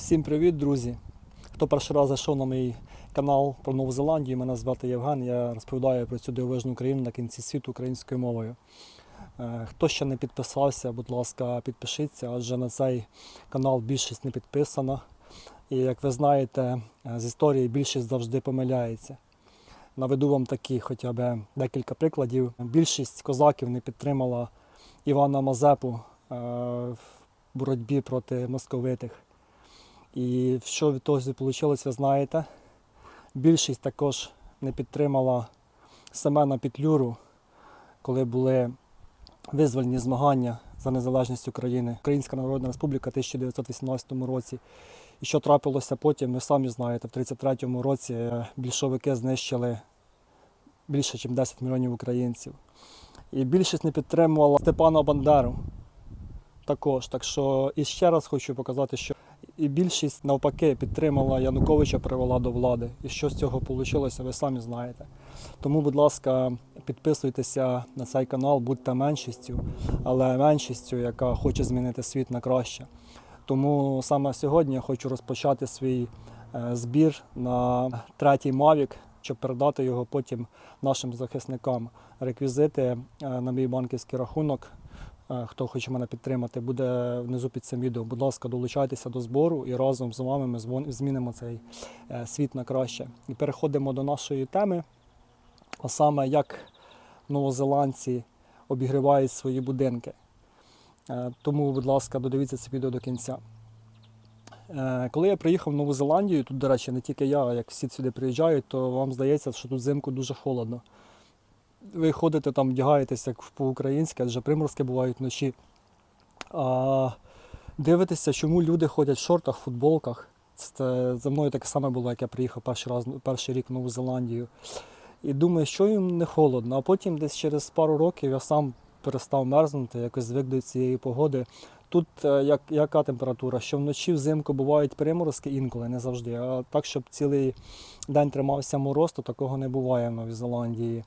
Всім привіт, друзі! Хто перший раз зайшов на мій канал про Нову Зеландію, мене звати Євген. Я розповідаю про цю дивовижну країну на кінці світу українською мовою. Е, Хто ще не підписався, будь ласка, підпишіться, адже на цей канал більшість не підписана. І як ви знаєте, е, з історії більшість завжди помиляється. Наведу вам такі хоча б декілька прикладів. Більшість козаків не підтримала Івана Мазепу е, в боротьбі проти московитих. І що від того вийшло, ви знаєте. Більшість також не підтримала Семена Петлюру, коли були визвольні змагання за незалежність України. Українська Народна Республіка в 1918 році. І що трапилося потім, ви самі знаєте, в 1933 році е, більшовики знищили більше, ніж 10 мільйонів українців. І більшість не підтримувала Степана Бандеру також. Так що і ще раз хочу показати, що і більшість навпаки підтримала Януковича, привела до влади. І що з цього вийшло, ви самі знаєте. Тому, будь ласка, підписуйтеся на цей канал, будьте меншістю, але меншістю, яка хоче змінити світ на краще. Тому саме сьогодні я хочу розпочати свій е, збір на третій Mavic, щоб передати його потім нашим захисникам. Реквізити е, на мій банківський рахунок Хто хоче мене підтримати, буде внизу під цим відео. Будь ласка, долучайтеся до збору і разом з вами ми змінимо цей е, світ на краще. І переходимо до нашої теми, а саме як новозеландці обігрівають свої будинки. Е, Тому, будь ласка, додивіться це відео до кінця. Е, Коли я приїхав в Нову Зеландію, тут, до речі, не тільки я, а як всі сюди приїжджають, то вам здається, що тут взимку дуже холодно ви ходите там, вдягаєтесь як по-українськи, адже приморські бувають вночі. А дивитеся, чому люди ходять в шортах, футболках. Це за мною таке саме було, як я приїхав перший раз, перший рік в Нову Зеландію. І думаю, що їм не холодно. А потім десь через пару років я сам перестав мерзнути, якось звик до цієї погоди. Тут е, як, яка температура? Що вночі взимку бувають приморозки інколи, не завжди. А так, щоб цілий день тримався мороз, то такого не буває в Новій Зеландії.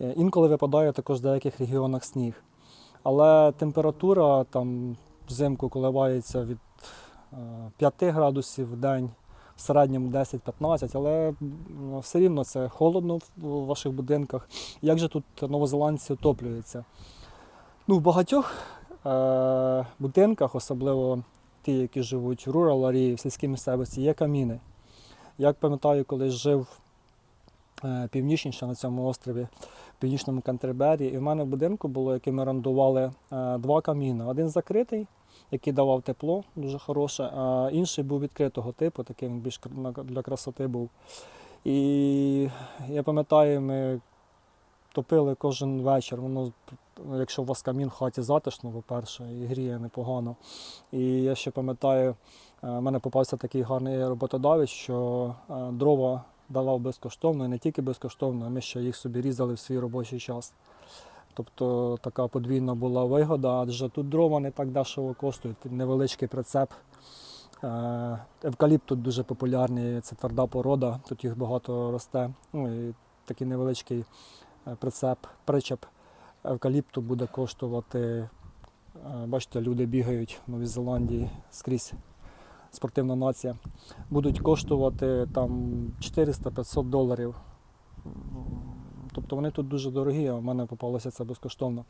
Е, Інколи випадає також в деяких регіонах сніг. Але температура там взимку коливається від е, 5 градусів в день, в середньому 10-15, але все рівно це холодно в ваших будинках. Як же тут новозеландці отоплюються? Ну, в багатьох е- будинках, особливо ті, які живуть в area, в сільській місцевості, є каміни. Як пам'ятаю, коли жив е, північніше на цьому острові, північному Кантербері, і в мене в будинку було, який ми орендували, е, два каміни. Один закритий, який давав тепло, дуже хороше, а інший був відкритого типу, такий він більш для красоти був. І я пам'ятаю, ми топили кожен вечір. Воно, якщо у вас камін в хаті затишно, по-перше, і гріє непогано. І я ще пам'ятаю, е, в мене попався такий гарний роботодавець, що е, дрова давав безкоштовно, і не тільки безкоштовно, а ми ще їх собі різали в свій робочий час. Тобто така подвійна була вигода, адже тут дрова не так дешево коштують, невеличкий прицеп. Е, Евкаліпт тут дуже популярний, це тверда порода, тут їх багато росте. Ну, і такий невеличкий е, прицеп, причеп евкаліпту буде коштувати. е, Бачите, люди бігають в Новій Зеландії скрізь спортивна нація. Будуть коштувати там 400-500 доларів. Тобто вони тут дуже дорогі, а в мене попалося це безкоштовно.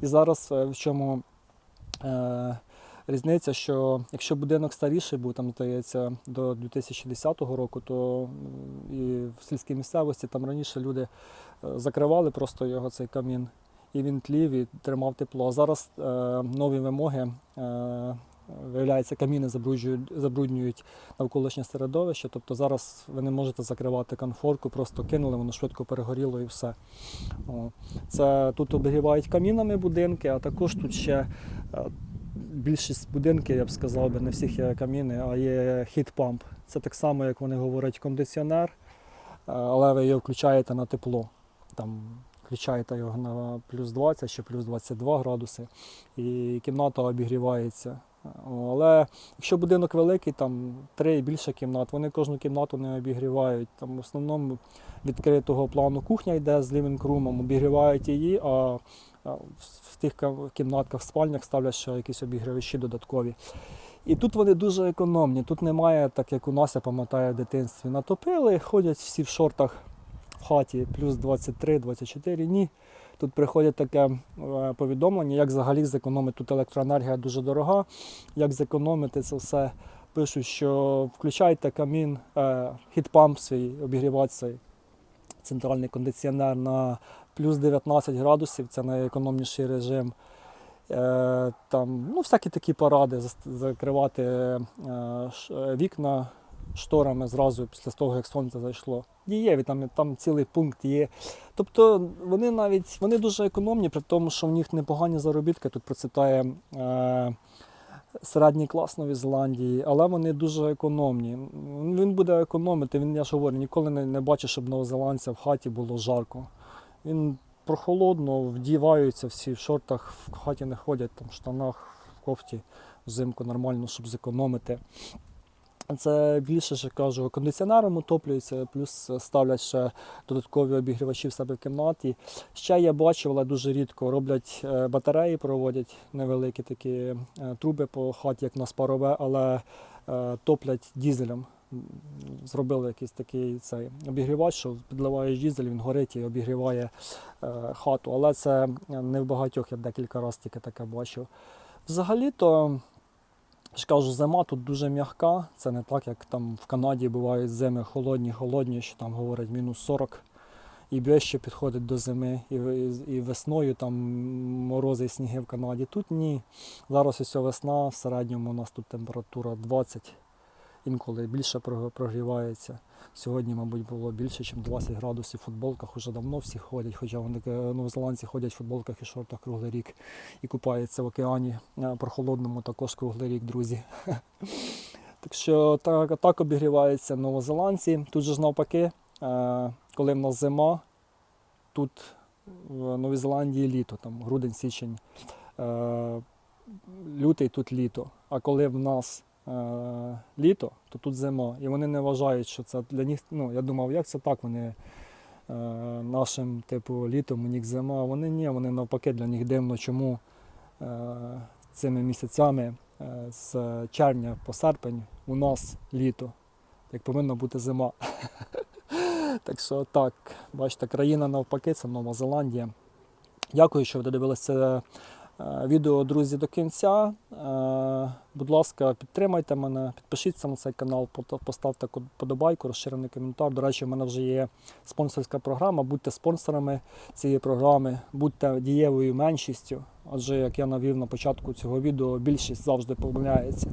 І зараз е, в чому е, різниця, що якщо будинок старіший був, там здається, до 2010 року, то і в сільській місцевості там раніше люди е, закривали просто його цей камін, і він тлів і тримав тепло. А зараз е, нові вимоги. Е, Виявляється, каміни забруджують, забруднюють навколишнє середовище. Тобто зараз ви не можете закривати конфорку, просто кинули, воно швидко перегоріло і все. Це тут обігрівають камінами будинки, а також тут ще е, більшість будинків, я б сказав, би, не всіх є каміни, а є хіт-памп. Це так само, як вони говорять, кондиціонер, е, але ви його включаєте на тепло. Там включаєте його на плюс 20 чи плюс 22 градуси, і кімната обігрівається. Але якщо будинок великий, там три і більше кімнат, вони кожну кімнату не обігрівають. Там в основному відкритого плану кухня йде з лівінг-румом, обігрівають її, а в тих ка- кімнатках, в спальнях ставлять ще якісь обігрівачі додаткові. І тут вони дуже економні. Тут немає, так як у нас, я пам'ятаю, в дитинстві. Натопили, ходять всі в шортах в хаті, плюс 23-24. Ні. Тут приходить таке е, повідомлення, як взагалі зекономити. Тут електроенергія дуже дорога. Як зекономити це все. Пишуть, що включайте камін, е, хіт-памп свій, обігрівати цей центральний кондиціонер на плюс 19 градусів, це найекономніший режим. Е, там, ну, всякі такі поради, закривати вікна шторами зразу після того, як сонце зайшло. Дієві, там, там цілий пункт є. Тобто вони навіть вони дуже економні, при тому, що в них непогані заробітки. Тут процвітає е, середній клас Нової Зеландії, але вони дуже економні. Він буде економити, він, я ж говорю, ніколи не, не бачив, щоб новозеландця в хаті було жарко. Він прохолодно, вдіваються всі в шортах, в хаті не ходять, там, в штанах, в кофті взимку нормально, щоб зекономити. Це більше ж кажу, кондиціонером утоплюється, плюс ставлять ще додаткові обігрівачі в себе в кімнаті. Ще я бачив, але дуже рідко роблять е, батареї, проводять невеликі такі е, труби по хаті, як у нас парове, але е, топлять дізелем. Зробили якийсь такий цей обігрівач, що підливаєш дізель, він горить і обігріває хату. Але це не в багатьох, я декілька разів тільки таке бачив. Взагалі-то, ж зима тут дуже м'яка. Це не так, як там в Канаді бувають зими холодні, холодні, що там говорять мінус 40. І ближче підходить до зими, і, і весною там морози і сніги в Канаді. Тут ні. Зараз ось весна, в середньому у нас тут температура 20, інколи більше прогрівається. Сьогодні, мабуть, було більше, ніж 20 градусів в футболках. Уже давно всі ходять, хоча вони е, новозеландці ходять в футболках і шортах круглий рік і купаються в океані е, прохолодному також круглий рік, друзі. Так що так, так обігріваються новозеландці. Тут же ж навпаки, е, коли в нас зима, тут в Новій Зеландії літо, там грудень, січень, е, лютий тут літо. А коли в нас літо, то тут зима. І вони не вважають, що це для них. Ну, я думав, як це так? Вони е, нашим, типу, літом у них зима. Вони ні, вони навпаки для них дивно, чому е, цими місяцями е, з червня по серпень у нас літо. Як повинна бути зима. Так що так, бачите, країна навпаки, це Нова Зеландія. Дякую, що ви додивилися е, відео, друзі, до кінця. Е, Будь ласка, підтримайте мене, підпишіться на цей канал, поставте подобайку, розширений коментар. До речі, в мене вже є спонсорська програма. Будьте спонсорами цієї програми, будьте дієвою меншістю. Адже, як я навів на початку цього відео, більшість завжди помиляється.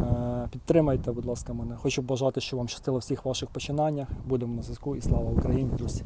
Е, Підтримайте, будь ласка, мене. Хочу бажати, щоб вам щастило всіх ваших починаннях. Будемо на зв'язку і слава Україні, друзі!